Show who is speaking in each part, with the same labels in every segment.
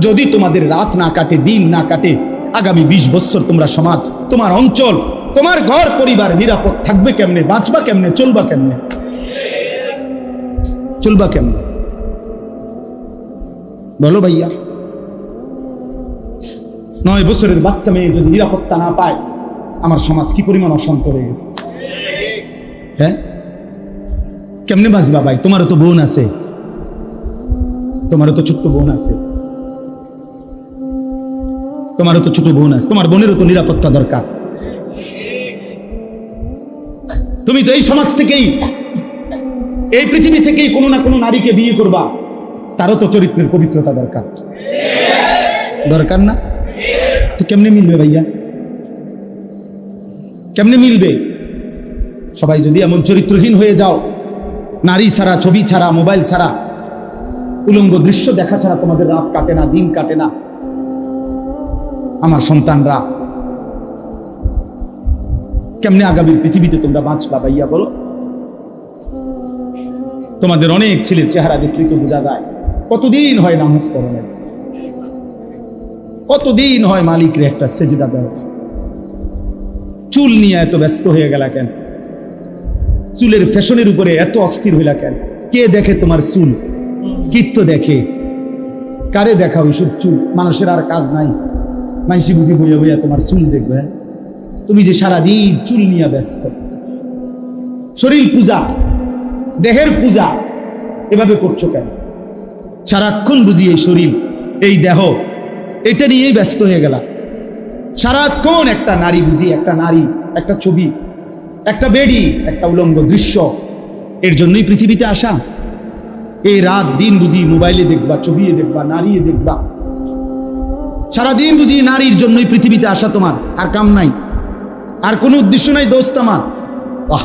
Speaker 1: যদি তোমাদের রাত না কাটে, দিন না কাটে, আগামী বিশ বছর তোমরা সমাজ, তোমার অঞ্চল, তোমার ঘর, পরিবার নিরাপদ থাকবে কেমনে, বাঁচবা কেমনে, চলবা কেমনে? চলবা কেমনে? বলো ভাইয়া। নয় বছরের বাচ্চা মেয়ে যদি নিরাপত্তা না পায়, আমার সমাজ কি পরিমাণ অশান্ত হয়ে গেছে? হ্যাঁ? কেমনে বাঁচবা ভাই? তোমারও তো বোন আছে। তোমারও তো ছোট্ট বোন আছে। তোমারও তো ছোট বোন আছে, তোমার বোনেরও তো নিরাপত্তা দরকার। তুমি তো এই সমাজ থেকেই, এই পৃথিবী থেকেই কোনো না কোনো নারীকে বিয়ে করবা, তারও তো চরিত্রের পবিত্রতা দরকার। দরকার না? তো কেমনে মিলবে ভাইয়া? কেমনে মিলবে? সবাই যদি এমন চরিত্রহীন হয়ে যাও, নারী ছাড়া, ছবি ছাড়া, মোবাইল ছাড়া, উলঙ্গ দৃশ্য দেখা ছাড়া তোমাদের রাত কাটে না, দিন কাটে না আমার সন্তানরা। কেমনে আগামীর পৃথিবীতে তোমরা বাঁচবা ভাইয়া বলো? তোমাদের অনেক ছেলের চেহারা দেখলে তো বোঝা যায়। কতদিন হয় নামাজ পড়ানো কতদিন হয় মালিকরে একটা সেজদা দেওয়া চুল নিয়ে এত ব্যস্ত হয়ে গেলা কেন? চুলের ফ্যাশনের উপরে এত অস্থির হইলা কেন? কে দেখে তোমার চুল? কীর্ত দেখে। কারে দেখা ওইসব চুল? মানুষের আর কাজ নাই। মানুষই বুঝি বইয়া বইয়া তোমার চুল দেখবে? তুমি যে সারাদিন চুল নিয়ে ব্যস্ত। শরীর পূজা, দেহের পূজা, এভাবে করছ কেন? সারাক্ষণ বুঝি এই শরীর, এই দেহ, এটা নিয়েই ব্যস্ত হয়ে গেলা। সারাক্ষণ একটা নারী বুঝি, একটা নারী, একটা ছবি, একটা বেডি, একটা উলঙ্গ দৃশ্য। এর জন্যই পৃথিবীতে আসা। এই রাত দিন বুঝি মোবাইলে দেখবা, ছবিয়ে দেখবা, নারীয়ে দেখবা। সারাদিন বুঝি নারীর জন্যই পৃথিবীতে আসা তোমার, আর কাম নাই। আর কোনো উদ্দেশ্য নাই, দোস্ত আমার। বাহ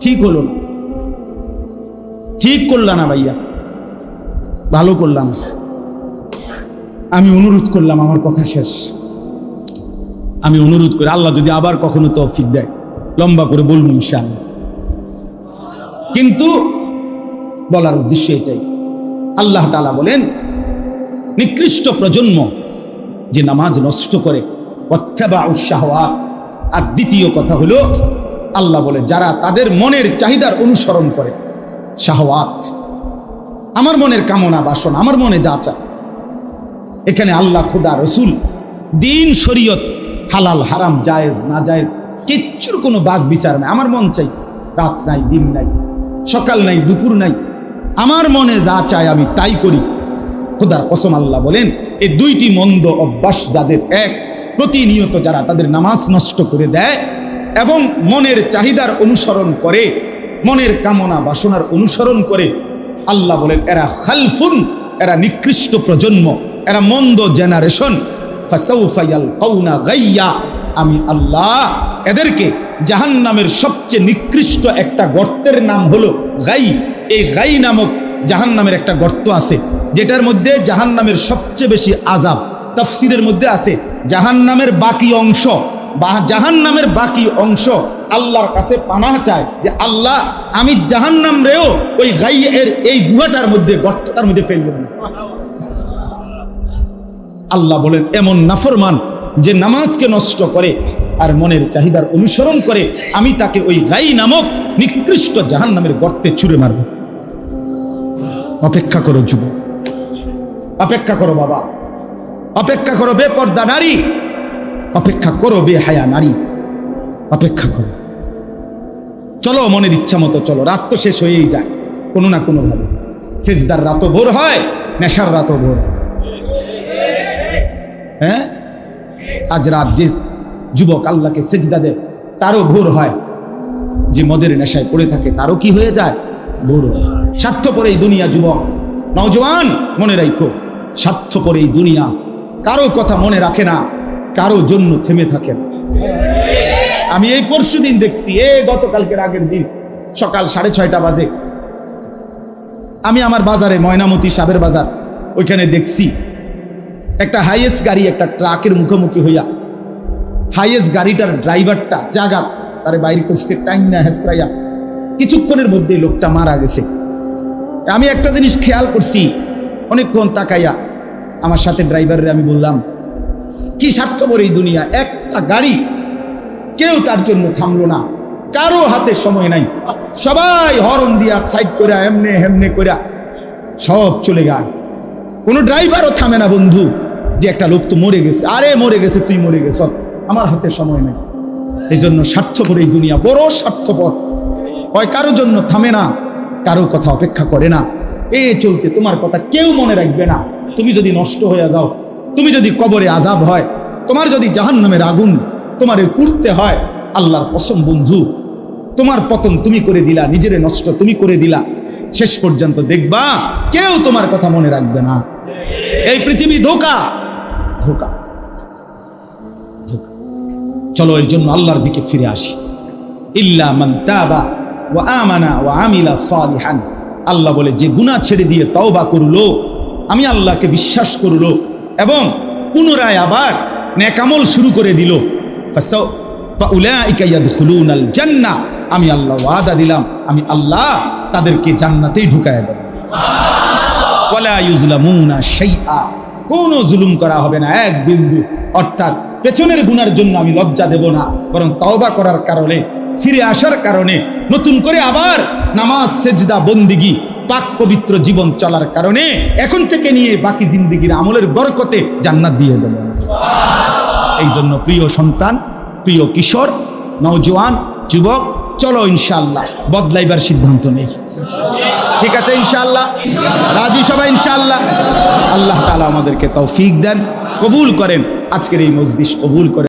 Speaker 1: ঠিক হলো ঠিক করলা না ভাইয়া। ভালো করলাম। আমি অনুরোধ করলাম, আমার কথা শেষ। আমি অনুরোধ করি, আল্লাহ যদি আবার কখনো তৌফিক দেয়। লম্বা করে বলব ইনশাআল্লাহ। কিন্তু বলার উদ্দেশ্য এটাই। আল্লাহ তালা বলেন, নিকৃষ্ট প্রজন্ম যে নামাজ নষ্ট করে। অথবা উৎসাহওয়াত আর দ্বিতীয় কথা হলো, আল্লাহ বলে, যারা তাদের মনের চাহিদার অনুসরণ করে, শাহওয়াত। আমার মনের কামনা বাসন, আমার মনে যা চায়। এখানে আল্লাহ, খুদা, রসুল, দিন, শরীয়ত, হালাল, হারাম, জায়েজ, না জায়েজ, কিচ্ছুর কোনো বাস বিচার নাই। আমার মন চাইছে, রাত নাই, দিন নাই, সকাল নাই, দুপুর নাই। আমার মনে যা চায় আমি তাই করি। খোদার কসম আল্লাহ বলেন এই দুইটি মন্দ অভ্যাস যাদের এক, প্রতিনিয়ত যারা তাদের নামাজ নষ্ট করে দেয় এবং মনের চাহিদার অনুসরণ করে, মনের কামনা বাসনার অনুসরণ করে, আল্লাহ বলেন, এরা খালফুন, এরা নিকৃষ্ট প্রজন্ম, এরা মন্দ জেনারেশন। আমি আল্লাহ এদেরকে জাহান্নামের সবচেয়ে নিকৃষ্ট একটা গর্তের নাম হলো গাই। এই গাই নামক জাহান্নামের একটা গর্ত আছে, যেটার মধ্যে জাহান্নামের সবচেয়ে বেশি আজাব তফসিরের মধ্যে আছে, জাহান্নামের বাকি অংশ। বা জাহান্নামের বাকি অংশ আল্লাহর কাছে পানাহ চায় যে, আল্লাহ, আমি জাহান্নাম রেও ওই গাই এর এই গুহাটার মধ্যে, গর্তটার মধ্যে ফেলব আল্লাহ বলেন, এমন নাফরমান যে নামাজকে নষ্ট করে আর মনের চাহিদার অনুসরণ করে, আমি তাকে ওই গাই নামক নিকৃষ্ট জাহান নামের গর্তে ছুঁড়ে মারব। অপেক্ষা করো যুব। অপেক্ষা করো বাবা। অপেক্ষা করো বেপর্দা নারী। অপেক্ষা করো বেহায়া নারী। অপেক্ষা করো। চলো মনের ইচ্ছা মতো চলো। রাত তো শেষ হয়েই যায়, কোনো না কোনো ভাবে সেজদার রাতও ভোর হয়, নেশার রাতও ভোর হ্যাঁ? আজ রাত যে যুবক আল্লাহকে সেজদা দেয়, তারও ভোর হয়। যে মদের নেশায় পড়ে থাকে, তারও কি হয়ে যায়? স্বার্থপর এই দুনিয়া যুবক। নওজওয়ান মনে রাখো স্বার্থপর এই দুনিয়া। কারও কথা মনে রাখে না, কারও জন্য থেমে থাকে না। আমি এই পরশু দিন দেখছি, এ গতকালকের আগের দিন, সকাল সাড়ে ছয়টা বাজে। আমি আমার বাজারে ময়নামতি সাবের বাজার, ওইখানে দেখছি, একটা হাইয়েস্ট গাড়ি একটা ট্রাকের মুখোমুখি হইয়া, হাইয়েস্ট গাড়িটার ড্রাইভারটা জাগা তারে বাইর করছে, টাইম না হেসরাইয়া। কিছুক্ষণের মধ্যে লোকটা মারা গেছে। আমি একটা জিনিস খেয়াল করছি। অনেকক্ষণ তাকাইয়া আমার সাথে ড্রাইভারের আমি বললাম, কি স্বার্থপর এই দুনিয়া? একটা গাড়ি। কেউ তার জন্য থামলো না। কারও হাতে সময় নাই। সবাই হরন দিয়া সাইড করে এমনে হেমনে করে সব চলে গায় কোনো ড্রাইভারও থামে না, বন্ধু। যে একটা লোক তো মরে গেছে। আরে, মরে গেছে, তুই মরে গেছ। আমার হাতে সময় নেই। এই জন্য স্বার্থপর এই দুনিয়া। বড় স্বার্থপর। হয় কারও জন্য থামে না, কারও কথা অপেক্ষা করে না। এ চলতে তোমার কথা কেউ মনে রাখবে না। তুমি যদি নষ্ট হয়ে যাও, তুমি যদি কবরে আজাব হয়, তোমার যদি জাহান্নামের আগুন তোমার পুড়তে হয়, আল্লাহর কসম বন্ধু, তোমার পতন তুমি করে দিলা, নিজেরে নষ্ট তুমি করে দিলা। শেষ পর্যন্ত দেখবা কেউ তোমার কথা মনে রাখবে না। এই পৃথিবী ধোকা ধোকা ধোকা। চলো এই জন্য আল্লাহর দিকে ফিরে আসি। ইল্লা মান তাবা ওয়া আমানা ওয়া আমিলা সালিহান। আল্লাহ বলে, যে গুনাহ ছেড়ে দিয়ে তওবা করল, আমি আল্লাহকে বিশ্বাস করল এবং পুনরায় আবার নেকামল শুরু করে দিল। ফাউলাইকা আমি আল্লাহ ওয়াদা দিলাম, আমি আল্লাহ তাদেরকে জান্নাতেই ঢুকায় দেব। ওয়ালা জুলুম করা হবে না, এক বিন্দু। অর্থাৎ পেছনের গুনার জন্য আমি লজ্জা দেব না, বরং তওবা করার কারণে, ফিরে আসার কারণে নতুন করে আবার নামাজ, সেজদা, বন্দিগি, পাক পবিত্র জীবন চলার কারণে এখন থেকে নিয়ে বাকি জিন্দিগির আমলের বরকতে জান্নাত দিয়ে দেব। এই জন্য প্রিয় সন্তান, প্রিয় কিশোর, নওজোয়ান, যুবক, চলো ইনশাল্লাহ বদলাইবার সিদ্ধান্ত নেই। ঠিক আছে ইনশাআল্লাহ? রাজি সবাই ইনশাআল্লাহ? আল্লাহ তাআলা আমাদেরকে তৌফিক দেন, কবুল করেন। আজকের এই মজলিস কবুল করেন